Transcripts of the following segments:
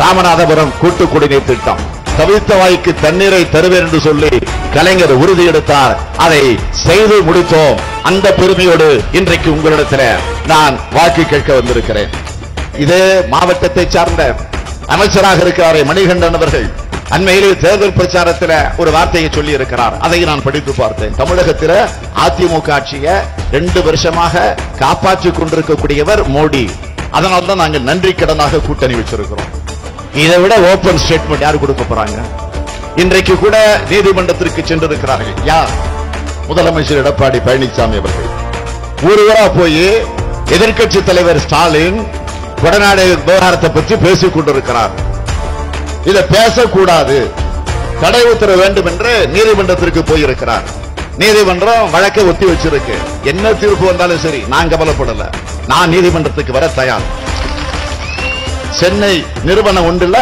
ராமநாதபுரம் கூட்டு குடிநீர் திட்டம். தவித்த வாய்க்கு தண்ணீரை தருவேன் என்று சொல்லி கலைஞர் உறுதி எடுத்தார். அதை செய்து முடித்தோம். அந்த பெருமையோடு இன்றைக்கு உங்களிடத்தில் நான் வாக்கு கேட்க வந்திருக்கிறேன். இது மாவட்டத்தை சார்ந்த அமைச்சராக இருக்கிறாரே மணிகண்டன் அவர்கள். அண்மையிலே தேர்தல் பிரச்சாரத்தில் ஒரு வார்த்தையை சொல்லி இருக்கிறார் அதை நான் படித்து பார்த்தேன். தமிழகத்தில் அதிமுக ஆட்சியை ரெண்டு வருஷமாக காப்பாற்றிக் கொண்டிருக்கக்கூடியவர் மோடி. அதனால்தான் நாங்கள் நன்றி கடனாக கூட்டணி வச்சிருக்கிறோம். இதை விட ஓபன் ஸ்டேட்மெண்ட் யார் கொடுக்க போறாங்க? இன்றைக்கு கூட நீதிமன்றத்திற்கு சென்றிருக்கிறார்கள். யார்? முதலமைச்சர் எடப்பாடி பழனிசாமி அவர்கள். ஒரு போய் எதிர்கட்சி தலைவர் ஸ்டாலின் கொடநாடு விவகாரத்தை பற்றி பேசிக் கொண்டிருக்கிறார். இதை பேசக்கூடாது. தடை உத்தரவு வேண்டும் என்று நீதிமன்றத்திற்கு போயிருக்கிறார். நீதிமன்றம் வழக்கை ஒத்தி வச்சிருக்கு. என்ன தீர்ப்பு வந்தாலும் சரி நான் கவலைப்படல. நான் நீதிமன்றத்துக்கு வர தயார். சென்னை நிறுவனம் ஒன்றுல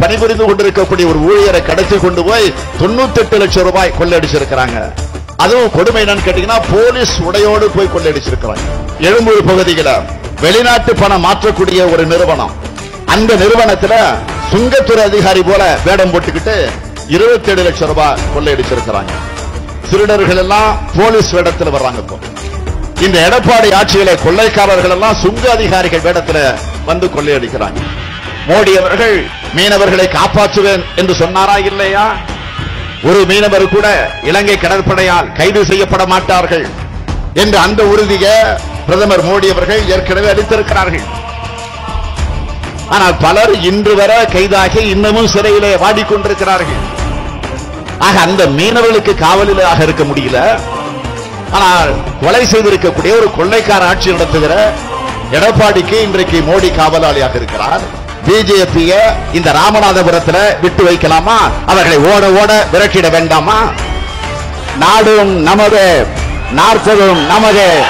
பணிபுரிந்து கொண்டிருக்கக்கூடிய ஒரு ஊழியரை கடத்தி கொண்டு போய் தொண்ணூத்தி எட்டு லட்சம் ரூபாய் கொள்ளையடிச்சிருக்கிறாங்க. அதுவும் கொடுமை என்னன்னு கேட்டீங்கன்னா போலீஸ் உடையோடு போய் கொள்ளையடிச்சிருக்கிறாங்க. எழும்பூர் பகுதியில வெளிநாட்டு பணம் மாற்றக்கூடிய ஒரு நிறுவனம். அந்த நிறுவனத்துல சுங்கத்துறை அதிகாரி போல வேடம் போட்டுக்கிட்டு இருபத்தி ஏழு லட்சம் ரூபாய் கொள்ளையடிச்சிருக்கிறாங்க. திருடர்கள் எல்லாம் போலீஸ் வேடத்தில் வர்றாங்க இப்போ. இந்த எடப்பாடி ஆட்சியில கொள்ளைக்காரர்கள் எல்லாம் சுங்க அதிகாரிகள் வேடத்துல வந்து கொள்ளையடிக்கிறாங்க மோடி அவர்கள் மீனவர்களை காப்பாற்றுவேன் என்று சொன்னாரா இல்லையா? ஒரு மீனவர் கூட இலங்கை கடற்படையால் கைது செய்யப்பட மாட்டார்கள் என்று அந்த உறுதியை பிரதமர் மோடி அவர்கள் ஏற்கனவே அளித்திருக்கிறார்கள். ஆனால் பலர் இன்று வர கைதாகி இன்னமும் சிறையிலே வாடிக்கொண்டிருக்கிறார்கள். ஆக அந்த மீனவர்களுக்கு காவலிலாக இருக்க முடியல. ஆனால் கொலை செய்திருக்கக்கூடிய ஒரு கொள்ளைக்கார ஆட்சி நடத்துகிற எடப்பாடிக்கு இன்றைக்கு மோடி காவலாளியாக இருக்கிறார். பிஜேபிய இந்த ராமநாதபுரத்துல விட்டு வைக்கலாமா? அவர்களை ஓட ஓட விரட்டிட வேண்டாமா? நாடும் நமது நாற்பதும் நமது.